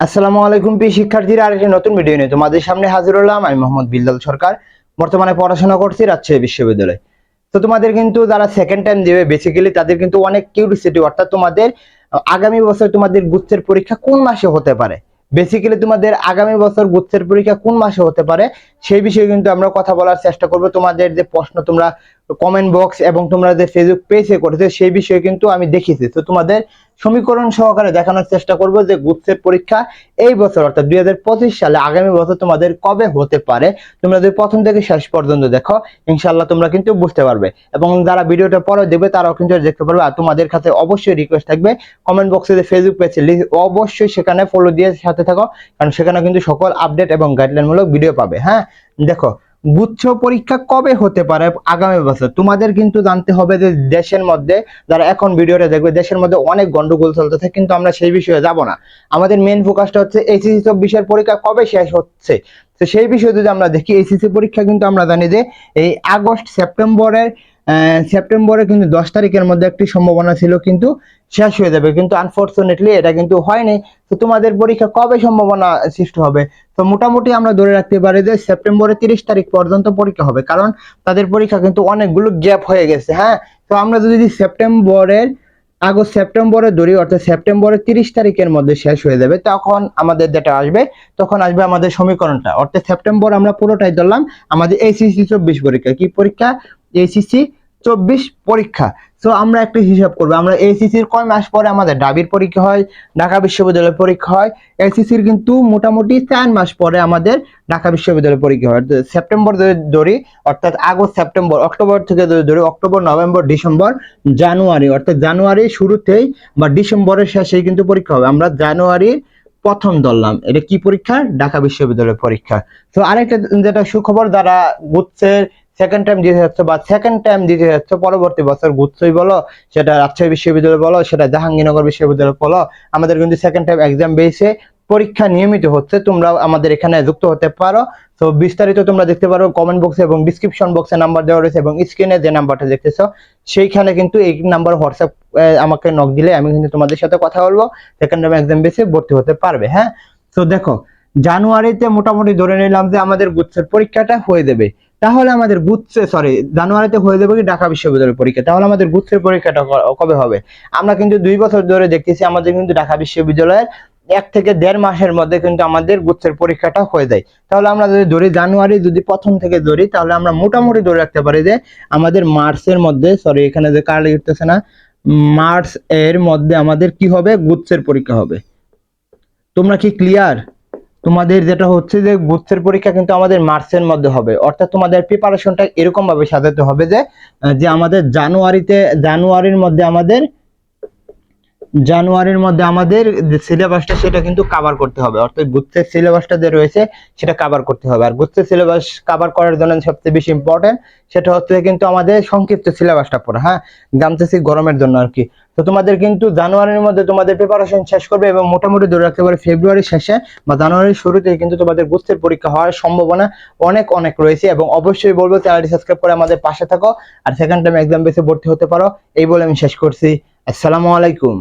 আসসালামু আলাইকুম প্রিয় শিক্ষার্থীরা, আরেকটি নতুন ভিডিও নিয়ে তোমাদের সামনে হাজির হলাম। আমি মোহাম্মদ বিল্লাল সরকার, বর্তমানে পড়াশোনা করছি রাজশাহী বিশ্ববিদ্যালয়ে। তো তোমাদের কিন্তু যারা সেকেন্ড টাইম দেবে বেসিক্যালি তাদের কিন্তু অনেক কিউরিসিটি অর্থাৎ তোমাদের আগামী বছর তোমাদের গুচ্ছের পরীক্ষা কোন মাসে হতে পারে? বেসিক্যালি তোমাদের আগামী বছর গুচ্ছের পরীক্ষা কোন মাসে হতে পারে? সেই বিষয়ে কিন্তু আমরা কথা বলার চেষ্টা করব। তোমাদের যে প্রশ্ন তোমরা কমেন্ট বক্স এবং তোমরা যে ফেসবুক পেজে করেছে, সেই বিষয়ে কিন্তু আমি দেখিয়েছি। তো তোমাদের সমীকরণ সহকারে দেখানোর চেষ্টা করব যে গুচ্ছের পরীক্ষা এই বছর, অর্থাৎ দুই হাজার পঁচিশ সালে আগামী বছর তোমাদের কবে হতে পারে? তোমরা যদি প্রথম থেকে শেষ পর্যন্ত দেখো ইনশাল্লাহ তোমরা কিন্তু বুঝতে পারবে। এবং যারা ভিডিওটা পরে দেখবে, তারাও কিন্তু দেখতে পারবে। আর তোমাদের কাছে অবশ্যই রিকোয়েস্ট থাকবে কমেন্ট বক্সে যে ফেসবুক পেজ অবশ্যই সেখানে ফলো দিয়ে সাথে থাকো। কারণ সেখানে কিন্তু সকল আপডেট এবং গাইডলাইন মূলক ভিডিও পাবে হ্যাঁ? দেখো গুচ্ছ পরীক্ষা কবে হতে পারে আগামী বছর? তোমাদের কিন্তু জানতে হবে যে দেশের মধ্যে যারা এখন ভিডিওটা দেখবে, দেশের মধ্যে অনেক গন্ডগোল চলতেছে, কিন্তু আমরা সেই বিষয়ে যাব না। আমাদের মেন ফোকাসটা হচ্ছে এইচএসসি চব্বিশের পরীক্ষা কবে শেষ হচ্ছে? তো সেই বিষয়ে যদি আমরা দেখি এইচএসসি পরীক্ষা কিন্তু আমরা জানি যে এই আগস্ট, সেপ্টেম্বরের সেপ্টেম্বরে কিন্তু দশ তারিখের মধ্যে একটি সম্ভাবনা ছিল, কিন্তু শেষ হয়ে যাবে। কিন্তু আনফরচুনেটলি এটা কিন্তু হয়নি। তো তোমাদের পরীক্ষা কবে সম্ভাবনা সৃষ্টি হবে? তো মোটামুটি আমরা ধরে রাখতে পারি যে সেপ্টেম্বরের তিরিশ তারিখ পর্যন্ত পরীক্ষা হবে, কারণ তাদের পরীক্ষা কিন্তু অনেকগুলো গ্যাপ হয়ে গেছে হ্যাঁ? তো আমরা যদি সেপ্টেম্বরের, আগস্ট সেপ্টেম্বরে ধরি, অর্থাৎ সেপ্টেম্বরের তিরিশ তারিখের মধ্যে শেষ হয়ে যাবে, তখন আমাদের যেটা আসবে, তখন আসবে আমাদের সমীকরণটা। অর্থাৎ সেপ্টেম্বর আমরা পুরোটাই ধরলাম, আমাদের এইচএসসি চব্বিশ পরীক্ষা। কি পরীক্ষা? এইচএসসি চব্বিশ পরীক্ষা। তো আমরা একটা হিসাব করব। আমরা এইচএসসির কয় মাস পরে আমাদের ডাবির পরীক্ষা হয়, ঢাকা বিশ্ববিদ্যালয়ের পরীক্ষা হয়। এইচএসসির কিন্তু মোটামুটি চার মাস পরে আমাদের ঢাকা বিশ্ববিদ্যালয়ের পরীক্ষা হয়। সেপ্টেম্বর ধরি, অর্থাৎ আগস্ট, সেপ্টেম্বর, অক্টোবর থেকে ধরি, অক্টোবর, নভেম্বর, ডিসেম্বর, জানুয়ারি। অর্থাৎ জানুয়ারি শুরুতেই বা ডিসেম্বরের শেষেই কিন্তু পরীক্ষা হবে। আমরা জানুয়ারির প্রথম ধরলাম। এটা কি পরীক্ষা? ঢাকা বিশ্ববিদ্যালয়ের পরীক্ষা। তো আরেকটা যেটা সুখবর, যারা গুচ্ছের সেকেন্ড টাইম দিতে যাচ্ছে বা সেকেন্ড টাইম দিতে যাচ্ছে, পরবর্তী বছর গুচ্ছই বলো, সেটা রাজশাহী বিশ্ববিদ্যালয় বলো, সেটা জাহাঙ্গীরনগর বিশ্ববিদ্যালয় বলো, আমাদের কিন্তু সেকেন্ড টাইম এক্সাম বেসে পরীক্ষা নিয়মিত হচ্ছে তোমরা আমাদের এখানে যুক্ত হতে পারো। তো বিস্তারিত তোমরা দেখতে পারো কমেন্ট বক্সে এবং ডিসক্রিপশন বক্সে নাম্বার দেওয়া রয়েছে এবং স্ক্রিনে যে নাম্বারটা দেখতেছো, সেইখানে কিন্তু এই নাম্বার হোয়াটসঅ্যাপ আমাকে নক দিলে আমি কিন্তু তোমাদের সাথে কথা বলব। সেকেন্ড টাইম এক্সাম বেসে ভর্তি হতে পারবে হ্যাঁ? তো দেখো, জানুয়ারিতে মোটামুটি ধরে নিলাম যে আমাদের গুচ্ছের পরীক্ষাটা হয়ে যাবে। তাহলে আমাদের গুচ্ছে সরি জানুয়ারিতে হয়ে যাবে কি ঢাকা বিশ্ববিদ্যালয়ের পরীক্ষা? তাহলে আমাদের গুচ্ছের পরীক্ষাটা কবে হবে? আমরা কিন্তু দুই বছর ধরে দেখতেছি আমাদের কিন্তু ঢাকা বিশ্ববিদ্যালয়ের এক থেকে দেড় মাসের মধ্যে কিন্তু আমাদের গুচ্ছের পরীক্ষাটা হয়ে যায়। তাহলে আমরা যদি ধরি জানুয়ারি যদি প্রথম থেকে ধরি, তাহলে আমরা মোটামুটি ধরে রাখতে পারি যে আমাদের মার্চের মধ্যে সরি এখানে যে কার্ড লিখতেছে না, মার্চ এর মধ্যে আমাদের কি হবে? গুচ্ছের পরীক্ষা হবে। তোমরা কি ক্লিয়ার তোমাদের যেটা হচ্ছে যে বুথের পরীক্ষা কিন্তু আমাদের মার্চের মধ্যে হবে। অর্থাৎ তোমাদের প্রিপারেশনটা এরকম ভাবে সাজাতে হবে যে যে আমাদের জানুয়ারিতে, জানুয়ারির মধ্যে আমাদের জানুয়ারির মধ্যে আমাদের সিলেবাসটা সেটা কিন্তু কভার করতে হবে। অর্থাৎ গুচ্ছের সিলেবাসটা যে রয়েছে, সেটা কভার করতে হবে। আর গুচ্ছের সিলেবাস কভার করার জন্য সবচেয়ে বেশি ইম্পর্টেন্ট সেটা হচ্ছে কিন্তু আমাদের সংক্ষিপ্ত সিলেবাসটা পড়া হ্যাঁ? জানতেছি গরমের জন্য আর কি। তো তোমাদের কিন্তু জানুয়ারির মধ্যে তোমাদের প্রিপারেশন শেষ করবে এবং মোটামুটি ধরে রাখতে পারে ফেব্রুয়ারির শেষে বা জানুয়ারির শুরুতে কিন্তু তোমাদের গুচ্ছের পরীক্ষা হওয়ার সম্ভাবনা অনেক অনেক রয়েছে এবং অবশ্যই বলব চ্যানেলটি সাবস্ক্রাইব করে আমাদের পাশে থাকো। আর সেকেন্ড টাইম এক্সাম বেসে ভর্তি হতে পারো। এই বলে আমি শেষ করছি। আসসালামু আলাইকুম।